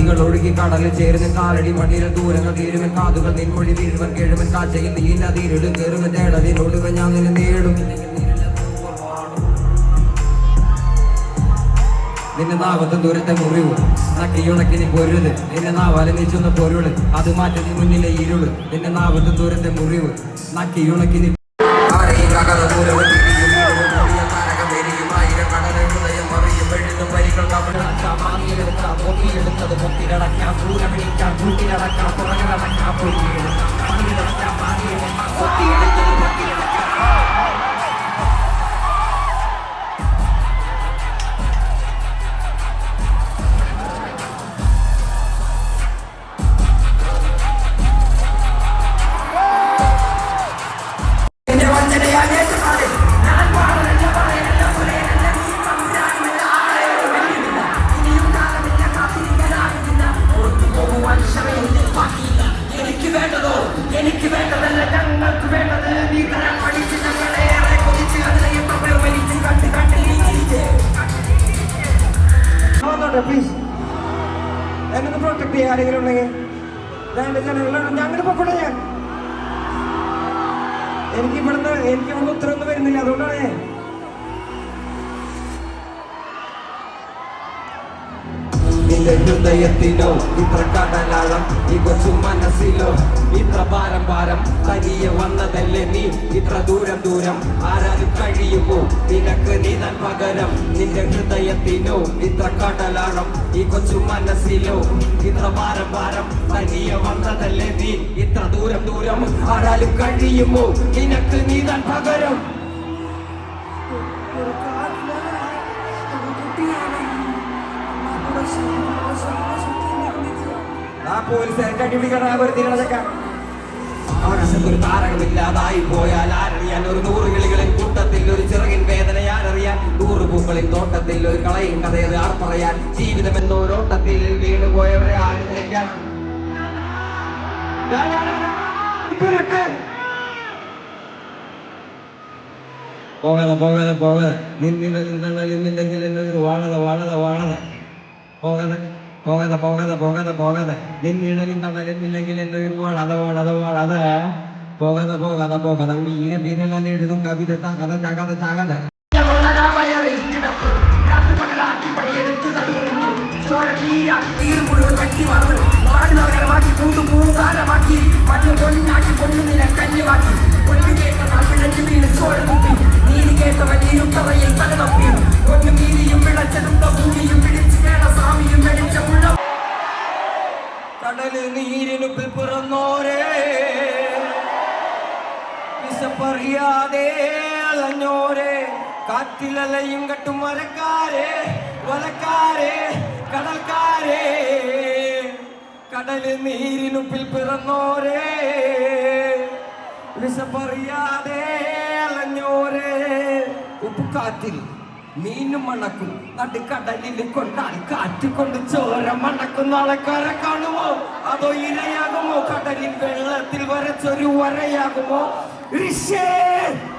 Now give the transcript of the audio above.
നദികൾ ഒഴുകി കടലിൽ ചേരുന്ന കാലടി മണ്ണിൽ ദൂരങ്ങൾ തീരുമൻ കാതുകൾ നിൻമൊഴി വീഴുവൻ കേഴുവൻ കാഴ്ചയിൽ നീ തീരിടും കയറുവൻ തേടലിനൊടുവൻ ഞാൻ നിന്നെ നേടും നിന്നെ നാവത്ത് ദൂരത്തെ മുറിവ് നക്കിയുണക്കി നീ പൊരുത്. നിന്നെ നാവാലെ നീ ചുന്ന പൊരുൾ. അത് മാറ്റി നീ മുന്നിലെ ഇരുൾ. നിന്നെ നാവത്ത് ദൂരത്തെ മുറിവ് നക്കിയുണക്കി നീ പൊത്തിയെടുത്തത് പൊത്തിലടക്കാം ദൂരമിടിക്കാം കൂട്ടിലടക്കാം പുറകിലടക്കാം മാങ്ങിയെടുക്കാം പൊത്തിയെടുത്തത് പൊത്തിലടക്കാം വന്നോട്ടെ പ്ലീസ് എന്നൊന്ന് പ്രൊട്ടക്ട് ചെയ്യാൻ ആരെങ്കിലും ഉണ്ടെങ്കിൽ. രണ്ട് ജനങ്ങളാണ് ഞാൻ അങ്ങനെ പൊക്കോട്ടെ ഞാൻ. എനിക്ക് ഇവിടുന്ന് എനിക്ക് ഇവിടുന്ന് ഉത്തരവൊന്നും വരുന്നില്ല അതുകൊണ്ടാണ് ഹൃദയത്തിലോ ഇത്ര കടലാളം ഈ കൊച്ചു മനസ്സിലോ ഇത്ര ഭാരം തനിയെ വന്നതല്ലേ നീ? ഇത്ര ദൂരം ദൂരം ആരാലും കഴിയുമോ? നിനക്ക് നീ പകരം നിന്റെ ഹൃദയത്തിലോ ഇത്ര കടലാളം ഈ കൊച്ചു മനസ്സിലോ ഇത്ര ഭാരം തനിയെ വന്നതല്ലേ നീ? ഇത്ര ദൂരം ദൂരം ആരാലും കഴിയുമോ? നിനക്ക് നീ പകരം ആ താരകമില്ലാതായി പോയാൽ ആരറിയാൻ ഒരു നൂറ് കിളികളിൽ കൂട്ടത്തിൽ ഒരു ചിറകിൻ വേദന ആരറിയാൻ നൂറ് പൂക്കളിൽ തോട്ടത്തിൽ ഒരു കളയും കഥയത് ആർ പറയാൻ ജീവിതം എന്നോരോട്ടത്തിൽ വീണ് പോയവരെ പോകണം പോകണം പോകാതെ പോകാതെ നിന്നിൽ വാണത എന്നൊരു വാഴത പോകാതെ പോകാതെ പോകാതെ പോകാതെ. നിന്നിടലിൽ തടയുന്നില്ലെങ്കിൽ ഒരുപാൾ അതവാൾ അതവാൾ വാഴത പോകാതെ പോകാതെ പോകാതെ. ഈ എന്തിനെല്ലാം എഴുതും കവിത ചാകത ചാകത ചാകത കടൽ വിശപ്പറിയാതെ അലഞ്ഞോരെ കാറ്റിലലയും കട്ടും മരക്കാരെ വലക്കാരെ കടൽക്കാരെ. കടൽ നീരിനുപ്പിൽ പിറന്നോരെ വിശപ്പറിയാതെ അലഞ്ഞോരെ. ഉപ്പുകാറ്റിൽ മീനും മണക്കും നടുക്കടലിൽ കൊണ്ടാൽ കാറ്റ് കൊണ്ട് ചോര മണക്കുന്ന ആൾക്കാരെ കാണുമോ? അതോ ഇരയാകുമോ? കടലിൽ വെള്ളത്തിൽ വരച്ചൊരു വരയാകുമോ? Ищи!